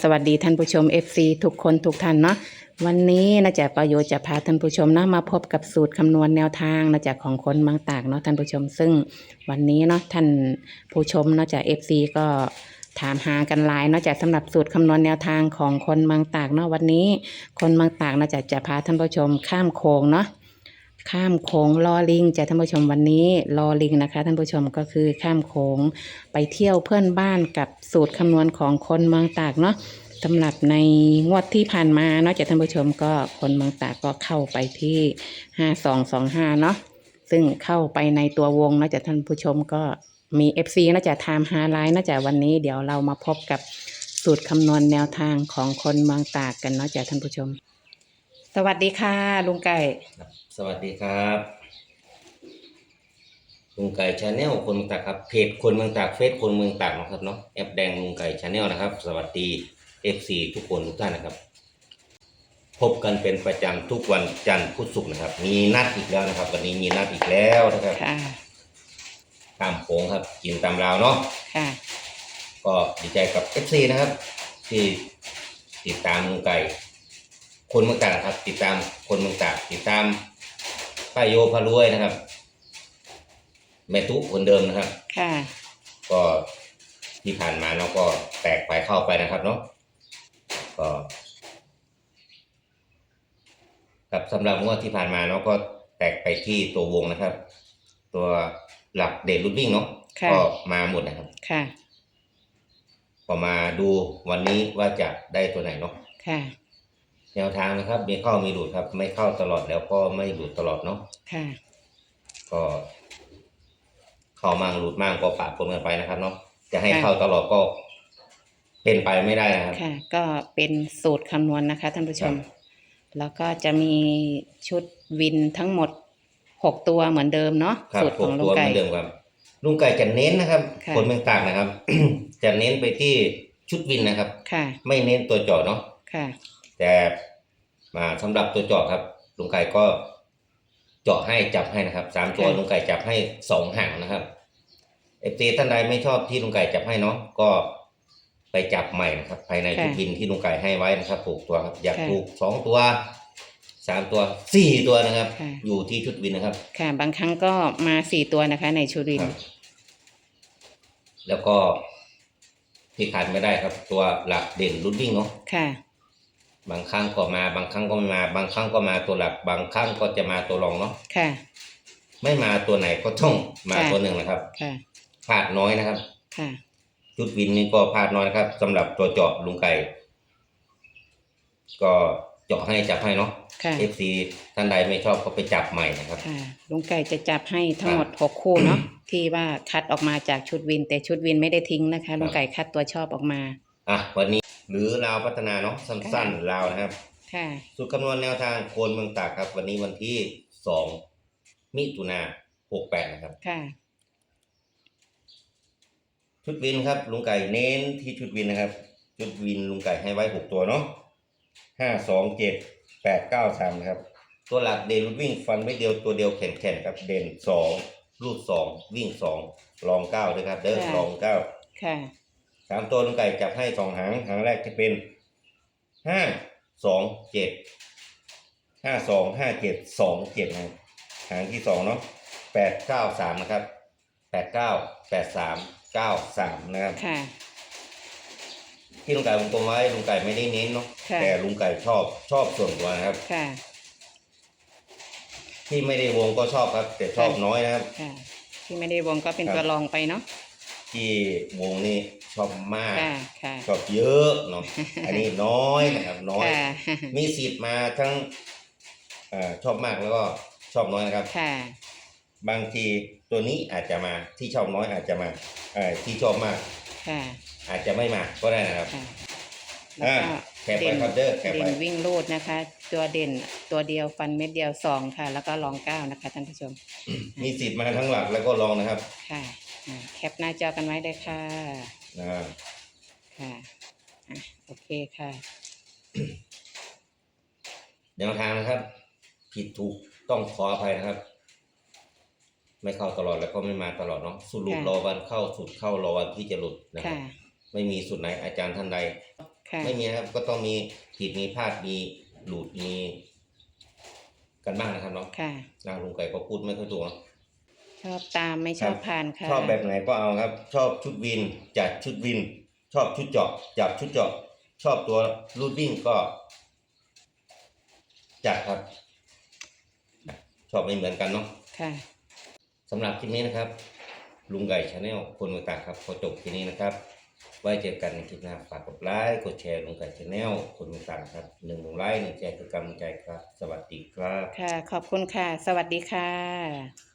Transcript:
สวัสดีท่านผู้ชม FC ทุกคนทุกท่านเนาะวันนี้นะจ๊ะประโยชน์จะพาท่านผู้ชมเนาะมาพบกับสูตรคำนวณแนวทางนะจ๊ะของคนบางตากเนาะท่านผู้ชม ซึ่งวันนี้เนาะท่านผู้ชมนะจ๊ะ FC ก็ถามหากันหลายเนาะจ๊ะสำหรับสูตรคำนวณแนวทางของคนบางตากเนาะวันนี้ คนบางตากนะจ๊ะจะพาท่านผู้ชมข้ามโขงเนาะ ข้ามโขงลอลิงจ้ะท่านผู้ชมวันนี้ลอลิงนะคะ ท่านผู้ชมก็คือข้ามโขงไปเที่ยวเพื่อนบ้านกับสูตรคำนวณของคนเมืองตากเนาะสำหรับในงวดที่ผ่านมาเนาะจาท่านผู้ชมก็คนเมืองตากก็เข้าไปที่ห้าสองสองห้าเนาะซึ่งเข้าไปในตัววงเนาะจาท่านผู้ชมก็มี FC น่าจะไทม์ฮาไลน์น่าจะวันนี้เดี๋ยวเรามาพบกับสูตรคำนวณแนวทางของคนเมืองตากกันเนาะจาท่านผู้ชม สวัสดีค่ะ ลุงไก่ ครับสวัสดีครับลุงไก่ชาแนลคนเมืองตากครับเพจคนเมืองตากเฟซคนเมืองตากนะครับเนาะแอปแดงลุงไก่ชาแนลนะครับ สวัสดีเอฟซีทุกคนทุกท่านนะครับ พบกันเป็นประจำทุกวันจันทร์พุธศุกร์นะครับ มีนัดอีกแล้วนะครับ วันนี้มีนัดอีกแล้วนะครับค่ะ ตามโค้งครับกินตามราวเนาะ ค่ะ ก็ดีใจกับเอฟซีนะครับ ที่ติดตามลุงไก่ คนเมืองตากครับ ติดตามคนเมืองตากติดตามป้าโยพารวยนะครับ แม่ตุ๊คนเดิมนะครับ ค่ะ ก็ที่ผ่านมาเนาะก็แตกไปเข้าไปนะครับเนาะก็กับสำหรับงวดที่ผ่านมาเนาะก็แตกไปที่ตัววงนะครับ ตัวหลักเด่นรุ่นวิ่งเนาะค่ะ ก็มาหมดนะครับ ค่ะพอมาดูวันนี้ว่าจะได้ตัวไหนเนาะค่ะ แนวทางนะครับ มีเข้ามีหลุดครับ ไม่เข้าตลอดแล้วก็ไม่หลุดตลอดเนาะค่ะ ก็ เข้ามั่งหลุดมั่งก็ปะปนกันไปนะครับ เนาะจะให้ค่ะเข้าตลอดก็ เป็นไปไม่ได้นะครับ ค่ะ ก็เป็นสูตรคำนวณนะคะท่านผู้ชมครับแล้วก็จะมีชุดวินทั้งหมดหกตัวเหมือนเดิมเนาะครับสูตรหขอกงลุตังวเหไก่ มือนเดิมครับลุงไก่จะเน้นนะครับ ค่ะ คนเมืองตากนะครับ จะเน้นไปที่ชุดวินนะครับ ค่ะ ไม่เน้นตัวเจาะเนาะค่ะ แต่มาสำหรับตัวเจาะครับลุงไก่ก็เจาะให้จับให้นะครับสามตัวค่ะลุงไก่จับให้สองหางนะครับเอฟซีท่านใดไม่ชอบที่ลุงไก่จับให้เนาะก็ไปจับใหม่นะครับ ภายในชุดวินที่ลุงไก่ให้ไว้นะครับถูกตัวครับ อยากถูกสองตัวสามตัวสี่ตัวนะครับค่ะอยู่ที่ชุดวินนะครับ ค่ะ บางครั้งก็มาสี่ตัวนะคะ ในชุดวินครับแล้วก็ที่ขาดไม่ได้ครับ ตัวหลักเด่นรุ่นวิ่งเนาะค่ะ บางครั้งก็มาบางครั้งก็ไม่มา บางครั้งก็มาตัวหลัก บางครั้งก็จะมาตัวรองเนาะค่ะ ไม่มาตัวไหนก็ต้องมาค่ะตัวหนึ่งนะครับค่ะพลาดน้อยนะครับ ค่ะชุดวินนี่ก็พลาดน้อยนะครับสำหรับตัวเจาะลุงไก่ ก็เจาะให้จับให้เนาะค่ะ FC ท่านใดไม่ชอบก็ไปจับใหม่นะครับค่ะลุงไก่จะจับให้ทั้งหมดหกคู่เนาะที่ว่าคัดออกมาจากชุดวิน แต่ชุดวินไม่ได้ทิ้งนะคะลุงไก่คัดตัวชอบออกมาอะวันนี้ หรือลาวพัฒนาเนาะสั้นๆลาวนะครับ ค่ะสูตรคำนวณแนวทางโคนเมืองตากครับ วันนี้วันที่สองมิถุนาหกแปดนะครับ ค่ะ ชุดวินครับ ลุงไก่เน้นที่ชุดวินนะครับ ชุดวินลุงไก่ให้ไว้หกตัวเนาะห้าสองเจ็ดแปดเก้าสามนะครับ ตัวหลักเด่นรุดวิ่งฟันไม่เดียวตัวเดียวแข็งแข็งครับ เด่นสองรูดสองวิ่งสองรองเก้าด้วยครับ เดินค่ะ รองเก้าค่ะสามตัวลุงไก่จับให้สองหางหางแรกจะเป็นห้าสองเจ็ดห้าสองห้าเจ็ดสองเจ็ดนะครับหางที่สองเนาะแปดเก้าสามนะครับแปดเก้าแปดสามเก้าสามนะครับค่ะ ที่ลุงไก่วงกลมไว้ลุงไก่ไม่ได้เน้นเนาะค่ะ แต่ลุงไก่ชอบชอบส่วนตัวนะครับ ค่ะที่ไม่ได้วงก็ชอบครับ แต่ชอบค่ะน้อยนะครับ ค่ะ ที่ไม่ได้วงก็เป็นครับ ตัวรองไปเนาะที่วงนี่ ชอบมาก ค่ะค่ะ ชอบเยอะเนาะ อันนี้น้อยนะครับ น้อย ค่ะมีสิทธิ์มาทั้งเออชอบมากแล้วก็ชอบน้อยนะครับ ค่ะ บางทีตัวนี้อาจจะมาที่ชอบน้อยอาจจะมาเออที่ชอบมากค่ะ อาจจะไม่มาก็ได้นะครับค่ะ แล้วก็อ่าแคปไปเด่นครับเด้อแคปไปเด่นวิ่งลูดนะคะ ตัวเด่นตัวเดียวฟันเม็ดเดียวสองค่ะ แล้วก็รองเก้านะคะท่านผู้ชม มีสิทธิ์มาทั้งหลักแล้วก็ลองนะครับ ค่ะอ่าแคปหน้าจอกันไว้เลยค่ะ นะครับค่ะอะโอเคค่ะ แนวทางนะครับ ผิดถูกต้องขออภัยนะครับ ไม่เข้าตลอดแล้วก็ไม่มาตลอดเนาะสรุปค่ะ รอวันเข้าสุดเข้ารอวันที่จะหลุดนะครัค่ะบไม่มีสุดไหนอาจารย์ท่านใด ค่ะ ไม่มีนะครับก็ต้องมีผิดมีพลาดมีหลุดมี กันบ้างนะครับเนาะค่ะนะลุงไก่ก็พูดไม่ค่อยถูกเนอะ ชอบตามไม่ชอบผ่านค่ะ ชอบแบบไหนก็เอาครับ ชอบชุดวินจัดชุดวิน ชอบชุดเจาะจับชุดเจาะชอบตัวรูดวิ่งก็จัดครับ ชอบไม่เหมือนกันเนาะค่ะสำหรับคลิปนี้นะครับ ลุงไก่ชาแนลคนเมืองตากครับขอจบทีนี้นะครับ ไว้เจอกันในคลิปหน้าฝากกดไลค์กดแชร์ลุงไก่ชาแนลคนเมืองตากครับหนึ่งไลค์หนึ่งแชร์คือกำลังใจครับ สวัสดีครับ ค่ะ ขอบคุณค่ะ สวัสดีค่ะ